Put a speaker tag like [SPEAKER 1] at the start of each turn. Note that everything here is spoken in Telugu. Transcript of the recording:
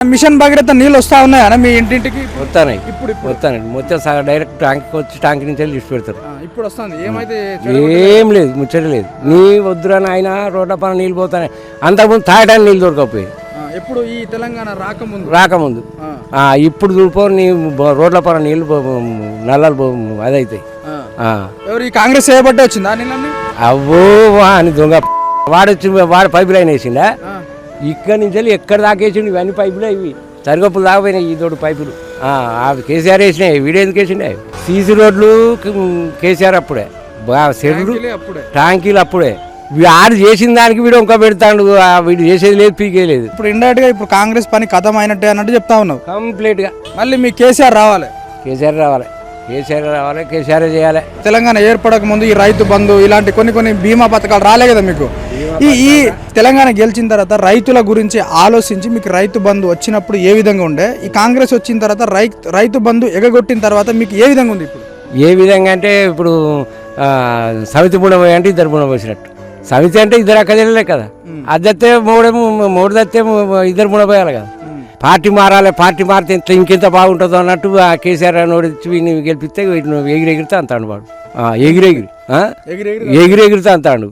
[SPEAKER 1] మిషన్ భగీరథ నీళ్ళు వస్తా ఉన్నాయా మీ ఇంటింటికి?
[SPEAKER 2] వస్తాయి
[SPEAKER 1] ఇప్పుడు
[SPEAKER 2] వస్తానండి మొత్తం సగం డైరెక్ట్ ట్యాంక్ వచ్చి ట్యాంక్ నుంచి వెళ్ళి లిస్ట్ పెడతారు.
[SPEAKER 1] ఇప్పుడు వస్తుంది. ఏమైతే
[SPEAKER 2] ఏం లేదు ముచ్చట లేదు. నీ వద్దురా ఆయన రోడ్ల పైన నీళ్ళు పోతానే అంతకుముందు తాగడానికి నీళ్ళు దొరకపోయి
[SPEAKER 1] ఆ, ఎప్పుడు ఈ తెలంగాణ రాకముందు?
[SPEAKER 2] రాకముందు. ఇప్పుడు చూపో నీ రోడ్ల పైన నీళ్ళు నల్లలు పో- అదైతాయి.
[SPEAKER 1] ఎవరు ఈ కాంగ్రెస్ చేయబట్టే వచ్చిందా నీళ్ళని
[SPEAKER 2] అవ్వో అని దొంగ వాడొచ్చి వాడు పైపు లైన్ వేసిండా?
[SPEAKER 1] ఆ,
[SPEAKER 2] ఇక్కడి నుంచి వెళ్ళి ఎక్కడ దాకా వేసిండు ఇవన్నీ పైపులే ఇవి. సరిగొప్పులు దాకపోయినాయి ఈ తోడు పైపులు. ఆ, అవి కేసీఆర్ వేసినాయి. వీడు ఎందుకు వేసిండే? సీసీ రోడ్లు కేసీఆర్ అప్పుడే. బాగా చెరువులు
[SPEAKER 1] ట్యాంకీలే అప్పుడే.
[SPEAKER 2] ట్యాంకీలు అప్పుడే. వీ- ఆడు చేసిన దానికి వీడు ఇంకా పెడతాడు. ఆ, వీడు చేసేది లేదు పీకేలేదు
[SPEAKER 1] ఇప్పుడు ఇండైరెక్ట్గా ఇప్పుడు కాంగ్రెస్ పని కథం అయినట్టే అన్నట్టు చెప్తా ఉన్నావు.
[SPEAKER 2] కంప్లీట్గా.
[SPEAKER 1] మళ్ళీ మీ కేసీఆర్ రావాలి.
[SPEAKER 2] కేసీఆర్ రావాలి. కేసీఆర్ రావాలి కేసీఆర్ చేయాలి.
[SPEAKER 1] తెలంగాణ ఏర్పడక ముందు ఈ రైతు బంధు ఇలాంటి కొన్ని కొన్ని బీమా పథకాలు రాలే కదా మీకు? ఈ ఈ తెలంగాణ గెలిచిన తర్వాత రైతుల గురించి ఆలోచించి మీకు రైతు బంధు వచ్చినప్పుడు ఏ విధంగా ఉండే? ఈ కాంగ్రెస్ వచ్చిన తర్వాత రైతు బంధు ఎగగొట్టిన తర్వాత మీకు ఏ విధంగా ఉంది ఇప్పుడు?
[SPEAKER 2] ఏ విధంగా అంటే ఇప్పుడు సవితి బుణం అంటే ఇద్దరు బుణం సవితి అంటే ఇద్దరు అక్క చెల్లెలే కదా. అది తెస్తే మూడేమో మూడు తెస్తే ఇద్దరు బుణం పోయాలి కదా. పార్టీ మారాలి పార్టీ మారితే ఇంత ఇంకెంత బాగుంటుందో అన్నట్టు ఆ కేసీఆర్ అని వీడిని గెలిపిస్తే వీటిని ఎగిరి ఎగిరితే అంతాడు వాడు. ఆ, ఎగిరి ఎగిరి ఆ?
[SPEAKER 1] ఎగిరి
[SPEAKER 2] ఎగిరి ఎగిరితే అంతాడు